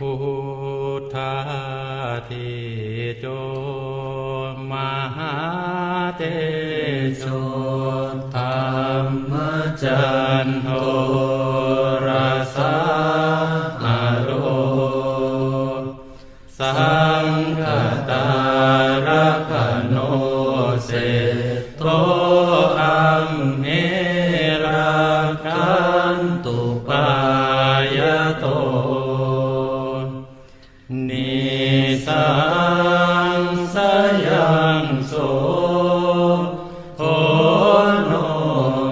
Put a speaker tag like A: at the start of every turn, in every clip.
A: พุทธาทิโจมหาเตโชธรรมจันโทราสาอโรสังฆตารักโนเสโทอัมเมราคันตุปายโต สังสยังโสโหโน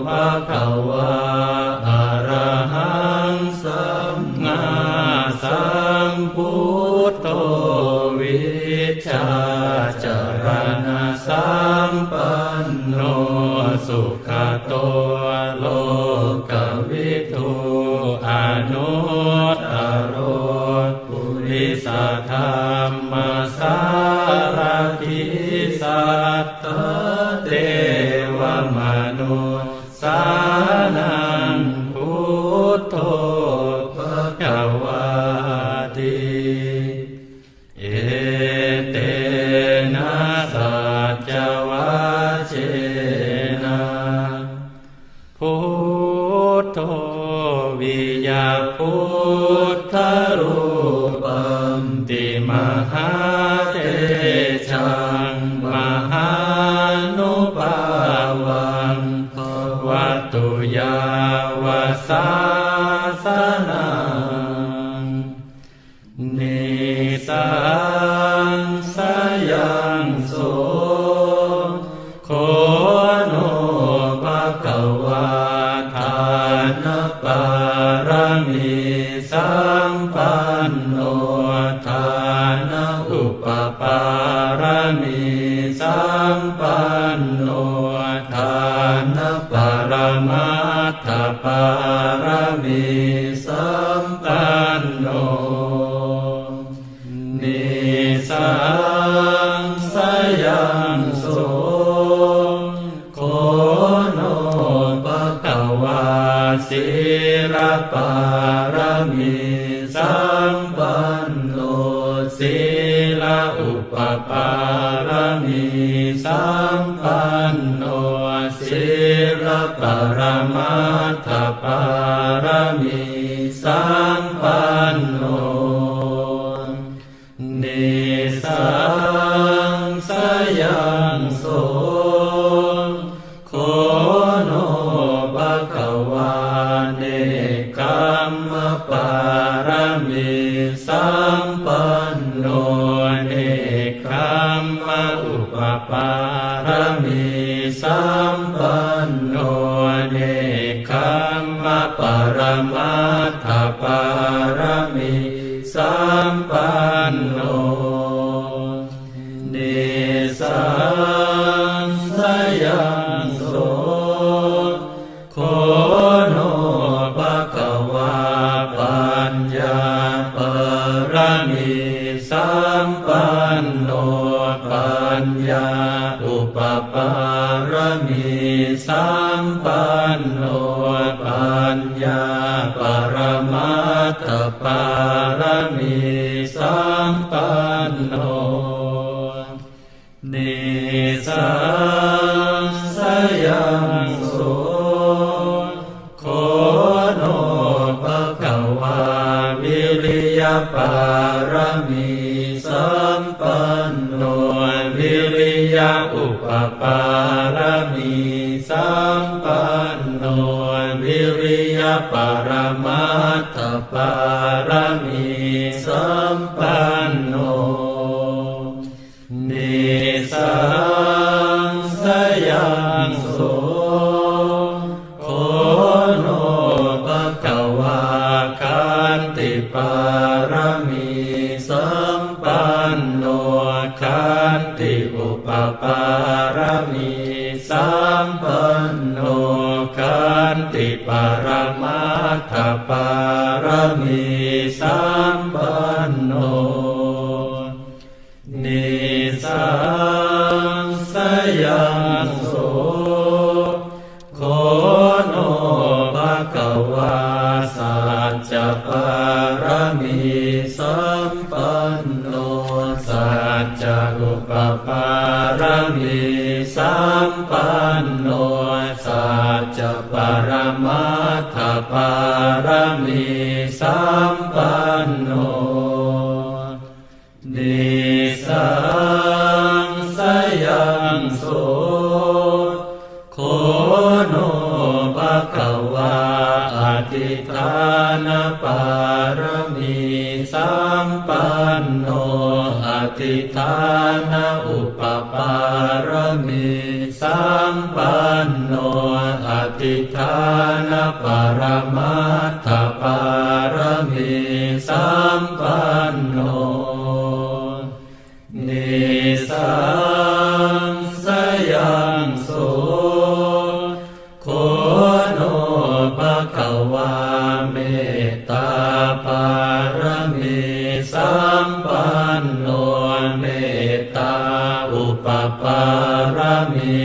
A: ภะคะวะอะระหังสัมมาสัมพุทโธวิชาจารณะสัมปันโนสุขโตโลกวิทูอนุตตโรปุริสธร ตเทวมนุสานังพุทโธภควาติเอเตนะสัจวัชเชนะพุทโธวิยาพุทธรูปัมติมหา มิสัมปันโนทานอุปปารมิสัมปันโนทานปรมัตถปารมิสั ปารมีสัมปันโนศิลอุปปารมีสัมปันโนศิลปรมัตถปารมีสัม นกัมมปารมีสัมปันโนเนกัมมอุปปารมีสัมปันโนเนกัมมปรมัตถปารมีสัมปันโนเนสั สัมปันโนปัญญาปรมัตถปารมีสัมปันโนนิสังสยังโสโคโนภะคะวาวิริยปา โนวิริยปรมัตถปารมีสัมปันโนนิสังสยังโสโคโนภะคะวาคันติปารมีสัมปันโนคันติอุปปารมีสัมปันโนคัน ติปรมัตถปารมีสัมปันโนนิสังสยังโสโคโนภะคะว จะปรมัตถปารมีสัมปันโนนิสังสยังโสโคโนภะคะวาอธิฐานปารมีสัมปันโนอธิฐานอุปปารมีสัม อธิฐานปรมัตถปารมีสัมปันโนนิสังสยังโสโคโนภะคะวาเมตตาปารมีสัมปันโนเมตตาอุปปารมี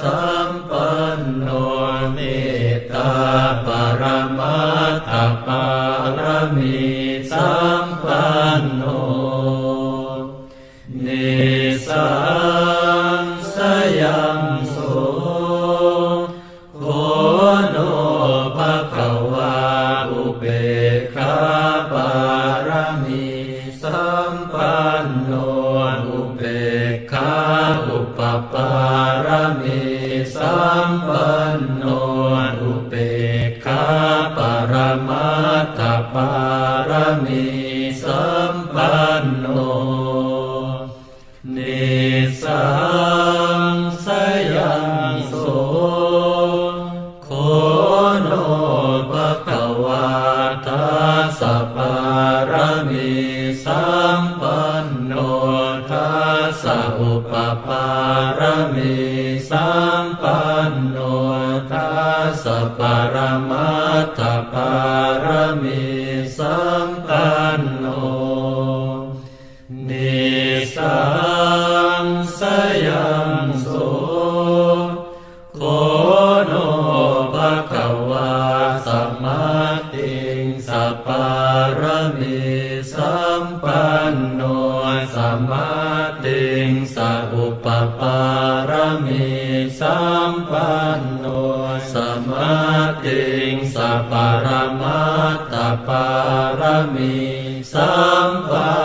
A: สัมปันโน ปรมัตถปารมีสัมปันโนนิสังสยังโสโคโนภะคะวาอุเบกขาปารมีสัมปันโนอุเบกขาอุปปารมีสัมปันโน สสะปรมัตถปารมีสัมปันโนนิสังสยังโสโคโนภะคะวาสัมมาติงสัปปารมีสัมปันโนสัมมาติงสัอุปปารมีสัมปันโน ติงสัปปารมัตตปารมีสัมปา